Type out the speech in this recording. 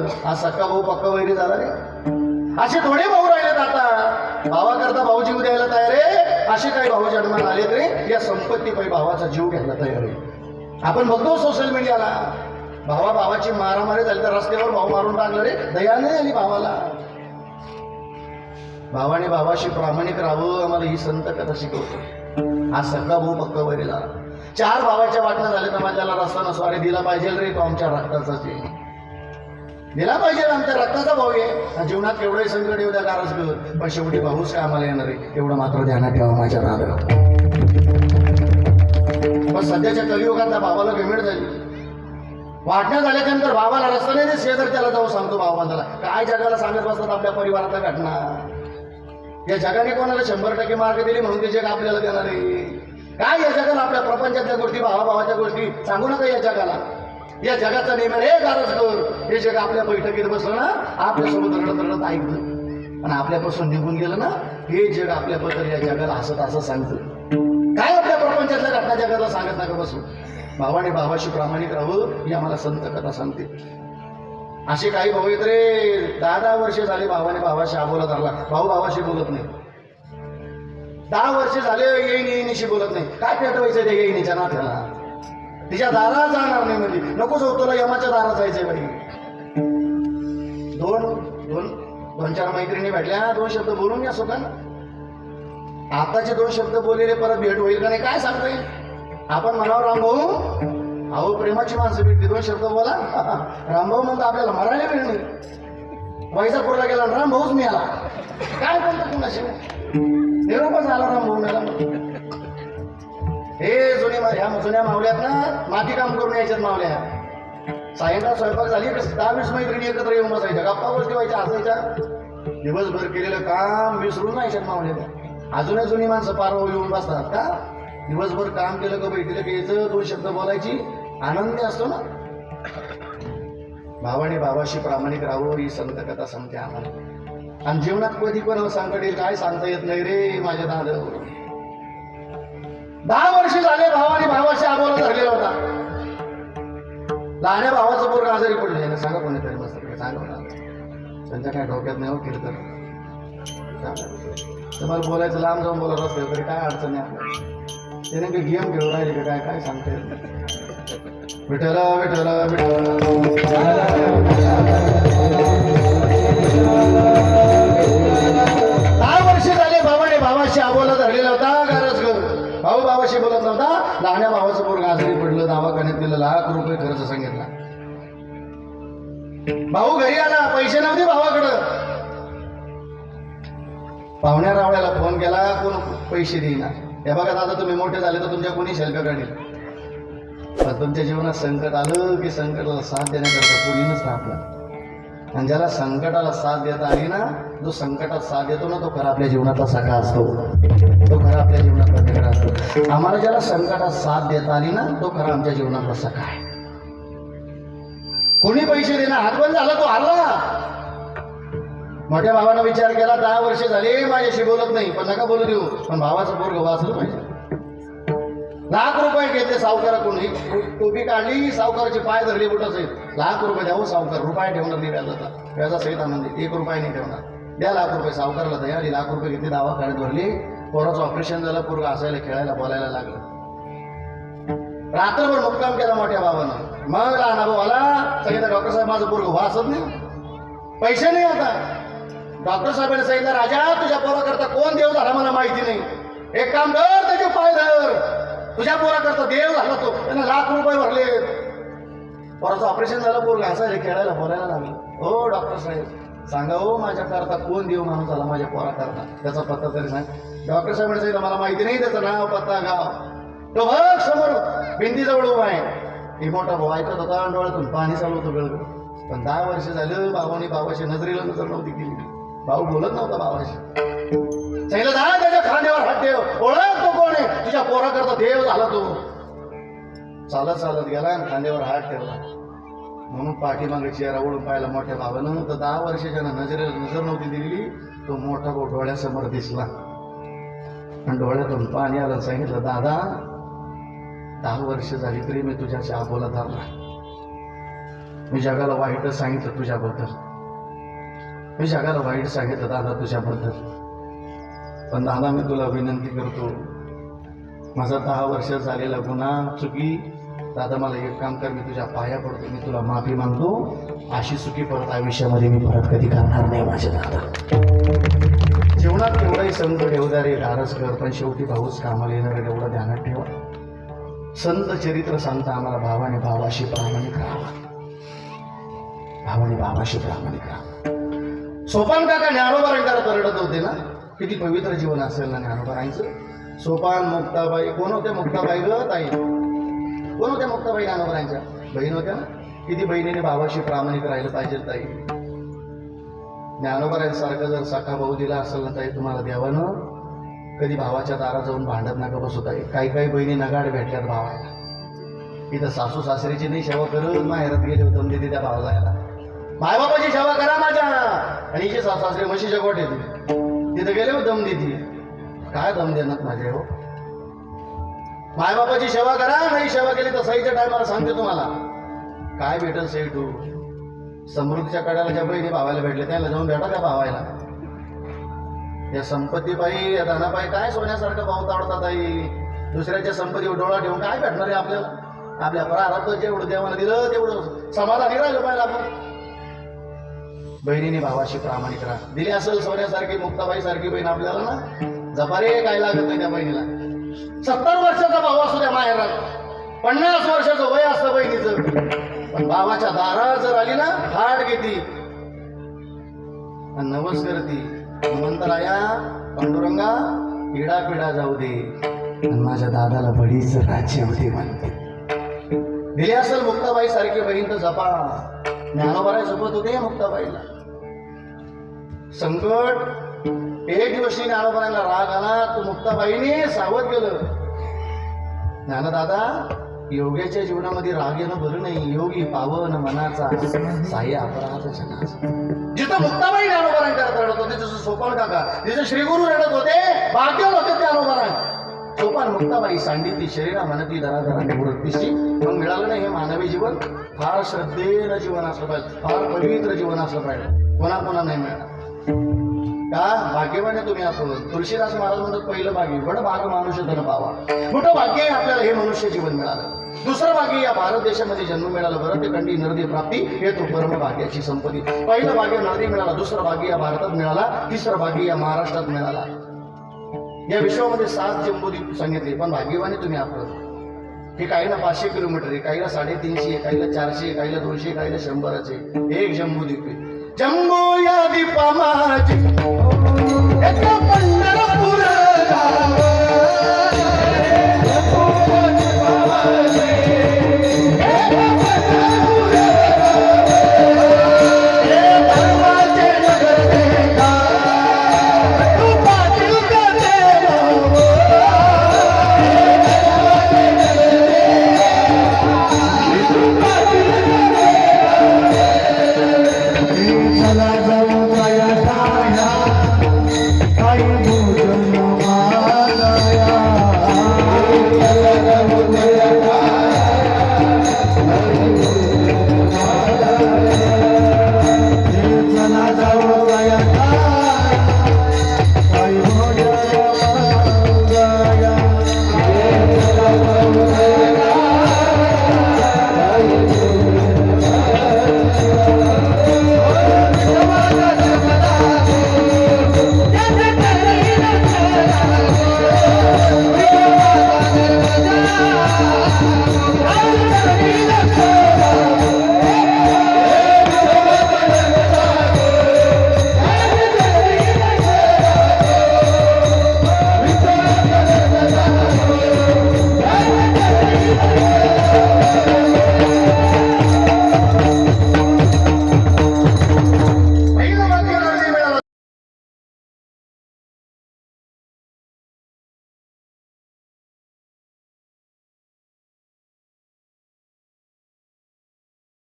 हा सक्का भाऊ पक्का वैरी झाला रे. असे थोडे भाऊ राहिलेत आता. भावा करता भाऊ जीव द्यायला तयार आहे. असे काही भाऊ जन्माला आलेत रे. या संपत्तीपायी भावाचा जीव घ्यायला तयार आहे. आपण बघतो सोशल मीडियाला भावा भावाची मारामारी झाली तर रस्त्यावर भाऊ मारून टाकलं रे. दया नाही आली भावाला. भावाने भावाशी प्रामाणिक राहावं आम्हाला ही संत कथा शिकवतो. हा सगळा भाऊ पक्का वैरी झाला चार भावाच्या वाटणं झाले तर माझ्याला रस्ता नसवारे दिला पाहिजे रे तो आमच्या रक्ताचाच आहे दिला पाहिजे आमच्या रक्ताचा भाऊ आहे जीवनात एवढे संकट येऊ द्या गारज घेऊन पण शेवटी भाऊच काय आम्हाला येणार आहे एवढं मात्र ध्यानात ठेवा माझ्या राधा पण सध्याच्या कलियुगातल्या भावाला पेमेंट झाली. वाटण्या झाल्याच्यानंतर भावाला रस्ता नाही दे, शेजार त्याला जाऊ सांगतो भावाला काय जगाला सांगत बसतात आपल्या परिवारातल्या घटना? या जगाने कोणाला शंभर टक्के मार्क दिली म्हणून ते जग आपल्याला देणार आहे. काय या जगाला आपल्या प्रपंचातल्या गोष्टी भावाभावाच्या गोष्टी सांगू नका या जगाला. या जगाचा नियम रे गारज कर हे जग आपल्या बैठकीत बसलं ना आपल्यासोबत रडत रडत ऐकतं. आणि आपल्यापासून निघून गेलं ना हे जग आपल्याबद्दल या जगाला हसत असं सांगतं. काय आपल्या प्रपंचातल्या घटना जगाला सांगत नका बसून भावाने भावाशी प्रामाणिक राहावं ही आम्हाला संत कथा सांगते. असे काही भाऊ रे. दहा दहा वर्ष झाले भावाने भावाशी आबोला धरला भाऊ भावाशी बोलत नाही. दहा वर्ष झाले येईन येईनीशी बोलत नाही. काय पेटवायचं ते येईनीच्या नात्याला? तिच्या दारात जाणार नाही म्हणजे नको जाऊ हो, तुला यमाच्या दारात जायचंय म्हणजे दोन दोन दोन चार मैत्रिणी भेटल्या. दोन शब्द बोलून या सुखानं आताचे दोन शब्द बोललेले परत भेट होईल का नाही काय सांगता येईल आपण म्हणावं रामभाऊ अहो प्रेमाची माणसं भेटली. दोन शब्द बोला. रामभाऊ म्हणतो आपल्याला मरायला वेळ नाही. वैजापूरला गेला आणि रामभाऊच मी आला काय बोलतो कुणाशी निरोपच आला रामभाऊ मेला. हे ह्या जुन्या मावल्यात ना माती काम करून यायच्यात मावल्या सायंकाळ स्वयंपाक झाली दहा वीस मैत्रिणी एकत्र येऊन बसायच्या. गप्पा गोष्टी व्हायच्या हसायच्या. दिवसभर केलेलं काम विसरून यायच्यात मावल्या अजूनही जुनी माणसं पारव येऊन बसतात का? दिवसभर काम केलं का बैठलं का यायचं दोन शब्द बोलायची आनंदी असतो ना? भावाने भावाशी प्रामाणिक राहावं ही संत कथा सांगते आम्हाला. आणि जीवनात कधी कोणाला संकट येईल काय सांगता येत नाही रे माझ्या दादा दहा वर्ष झाले भावाने भावाशी आम्हाला धरलेला होता. लहान्या भावाचं पोरग आजारी पडले. याला सांगा कोणीतरी मस्त सांगा त्यांच्या काय डोक्यात नाही हो कीर्तन तुम्हाला बोलायचं लांब जाऊन बोलत असेल तरी काय अडचण नाही त्याने काही गेम खेळून राहिले काय? काय सांगता येत नाही. विठ्ठल घरी आला पैसे नव्हते भावाकडं. पाहुण्या रावळ्याला फोन केला कोण पैसे देईना. हे बघा दादा तुम्ही मोठे झाले तर तुमच्या कोणी शेल्क काढेल पण तुमच्या जीवनात संकट आलं की संकटाला साथ देण्याकरता कोणी थांबला. आणि ज्याला संकटाला साथ देता आली ना जो संकटात साथ देतो ना तो खरा आपल्या जीवनातला सखा असतो. तो खरा आपल्या जीवनातला मित्र असतो. आम्हाला ज्याला संकटात साथ देता आली ना तो खरा आमच्या जीवनातला सखा आहे. कोणी पैसे देणार? हातबंद झाला तो हरला. मोठ्या भावानं विचार केला दहा वर्ष झाले माझ्याशी बोलत नाही. पण नका बोलू देऊ. पण भावाचं पोरग वाचलं पाहिजे. लाख रुपये घेतले सावकारा कोणी टोपी काढली सावकाराचे पाय धरले कुठं सहित लाख रुपये द्यावं सावकार. रुपये ठेवणार नाही व्याजाचा. व्याजा सहित आनंदी. एक रुपये नाही ठेवणार. द्या लाख रुपये सावकाराला. द्या. आणि लाख रुपये घेतले दवाखान भरली. पोराचं ऑपरेशन झालं पोरग असायला खेळायला बोलायला लागलं. रात्रभर मुक्काम केला मोठ्या बाबानं. मग लहान भाऊ आला सांगितलं डॉक्टर साहेब माझं पोरग वाचत नाही. पैसे नाही आता. डॉक्टर साहेबांनी सांगितलं राजा तुझ्या पोराकरता कोण देव झाला मला माहिती नाही. एक काम कर त्याचे पाय धर. तुझ्या पोराकरता देव झाला तो. त्याने लाख रुपये भरले. पोराचं ऑपरेशन झालं पोरग हसायला खेळायला बोलायला लागलं. हो डॉक्टर साहेब सांगा हो माझ्या करता कोण देव माणूस झाला माझ्या पोराकरता? त्याचा पत्ता तरी सांग. डॉक्टर साहेबांनी सांगितलं मला माहिती नाही त्याचं नाव पत्ता गाव. तो बघ समोर. भिंतीजवळ उभा आहे. ही मोठा भाऊ ऐकत होता डोळ्यातून पाणी चालू होतं गळगळ. पण दहा वर्ष झालं बाबांनी बाबाशी नजरेला नजर नव्हती केली. भाऊ बोलत नव्हता बाबाशी सांगितलं जा त्याच्या खांद्यावर हात ठेव. ओळख तो कोण आहे? तुझ्या पोराकरता देव झाला तो. चालत चालत गेला आणि खांद्यावर हात ठेवला. म्हणून पाठीमागे चेहरा ओढून पाहिला मोठ्या भावानं. तर दहा वर्षाच्या नजरेला नजर नव्हती दिलेली तो मोठा भाऊ डोळ्यासमोर दिसला. आणि डोळ्यातून पाणी आलं सांगितलं दादा दहा वर्ष झाली तरी मी तुझ्या आबोला धरला मी जगाला वाईटच सांगितलं तुझ्याबद्दल. मी जगाला वाईट सांगितलं दादा तुझ्याबद्दल. पण दादा मी तुला विनंती करतो माझा दहा वर्ष झालेला गुन्हा चुकी दादा मला एक काम कर मी तुझ्या पाया पडतो मी तुला माफी मागतो अशी चुकी परत आयुष्यामध्ये मी परत कधी करणार नाही माझ्या दादा. जीवनात केवढाही संत ठेवदारे धारस कर पण शेवटी भाऊच कामाला येणार एवढं ध्यानात ठेवा. संत चरित्र सांगता आम्हाला भावाने भावाशी प्रामाणिक राहावा भावाने भावाशी प्रामाणिक राहावा सोपान काका ज्ञानोबारांकडे परडत होते ना? किती पवित्र जीवन असेल ना ज्ञानोबारांचं सोपान मुक्ताबाई कोण होते मुक्ताबाई ग ताई? कोण होत्या मुक्ताबाई ज्ञानोबारांच्या बहीण होत्या ना? किती बहिणीने भावाशी प्रामाणिक राहिलं पाहिजे ताई? ज्ञानोबारांसारखं जर सखा भाऊ दिला असेल ना ताई तुम्हाला देवानं कधी भावाच्या दारात जाऊन भांडत नका बसू आहे काही काही बहिणी नगाड भेटल्यात भावाला. इथं सासू सासरीची नाही सेवा करून माहेरात गेले होते म्हणजे त्या भावाला. यायला मायबापाची सेवा करा माझ्या. आणि इथे सासू सासरे म्हशीच्या गोठे तिथं गेले हो दम देते. काय दम देणार माझे हो? मायबापाची सेवा करा. नाही सेवा केली तर सईच्या टायमाला सांगते तुम्हाला. काय भेटल सई तू? समृद्धीच्या कड्याला ज्या बहिणी भावायला भेटले त्याला जाऊन भेटा त्या भावायला या संपत्तीबाई या धनाबाई काय सोन्यासारखं भाव आवडतात आई? दुसऱ्याच्या संपत्तीवर डोळा ठेवून काय भेटणार आहे आपल्याला? आपल्या प्रारब्ध जेवढं देवाला दिलं तेवढं समाधानी राहिलं पाहिजे आपण. बहिणीने भावाशी प्रामाणिक राहा. दिली असेल सोन्यासारखी मुक्ताबाई सारखी बहीण आपल्याला ना? जपारे काय लागत नाही त्या बहिणीला. सत्तर वर्षाचा भाऊ असू द्या माहेर पन्नास वर्षाचं वय असतं बहिणीचं. पण भावाच्या दारात जर आली ना हाट घेती. नवस करती. हनुमंतराया पांडुरंगा पिढा पिढा जाऊ दे. आणि माझ्या दादाला बडीच राज्य होते म्हणते. दिली असेल मुक्ताबाई सारखी बहीण तर जपा. ज्ञानोबाराय जपत होते मुक्ताबाईला. संकट एक दिवशी ज्ञानोबारायला राग आला तो मुक्ताबाईने सावध केलं. ज्ञानदादा योग्याच्या जीवनामध्ये राग येणं बरं नाही. योगी पावन मनाचा साह्य अपराध जनाचा जिथं मुक्ताबाई ज्ञानोबारांकडे रडत काका? तिथे श्रीगुरु रडत होते. भाग्यवान होते ज्ञानोबारां सोपान मुक्ताबाई सांडिती शरीरा म्हणती दरादराने निवृत्तीशी. पण मिळालं नाही हे मानवी जीवन. फार श्रद्धेनं जीवन असलं पाहिजे. फार पवित्र जीवन असलं पाहिजे. कोणा कोणा नाही मिळणार. का भाग्यवान आहे तुम्ही आपण तुळशीदास महाराज म्हणतात पहिलं भाग्य. बड भाग मानुष्य धन पावा. मोठं भाग्य आहे आपल्याला हे मनुष्य जीवन मिळालं. दुसरं भाग्य या भारत देशामध्ये जन्म मिळाला. बरं ते कंडी नरदी प्राप्ती हे तो परम भाग्याची संपत्ती. पहिलं भाग्य नरदी मिळाला. दुसरं भाग्य या भारतात मिळाला. तिसरं भाग्य या महाराष्ट्रात मिळाला. या विश्वामध्ये सात जम्बूद्वीप सांगितले पण भाग्यवाने तुम्ही आपण हे काहीला पाचशे किलोमीटर आहे काहीला साडेतीनशे आहे, काहीला चारशे काहीला दोनशे काहीला शंभराचे एक जम्बूद्वीप आहे. जम्बू या दीपा ಎಕ್ಕ ಪಂಡರಪುರ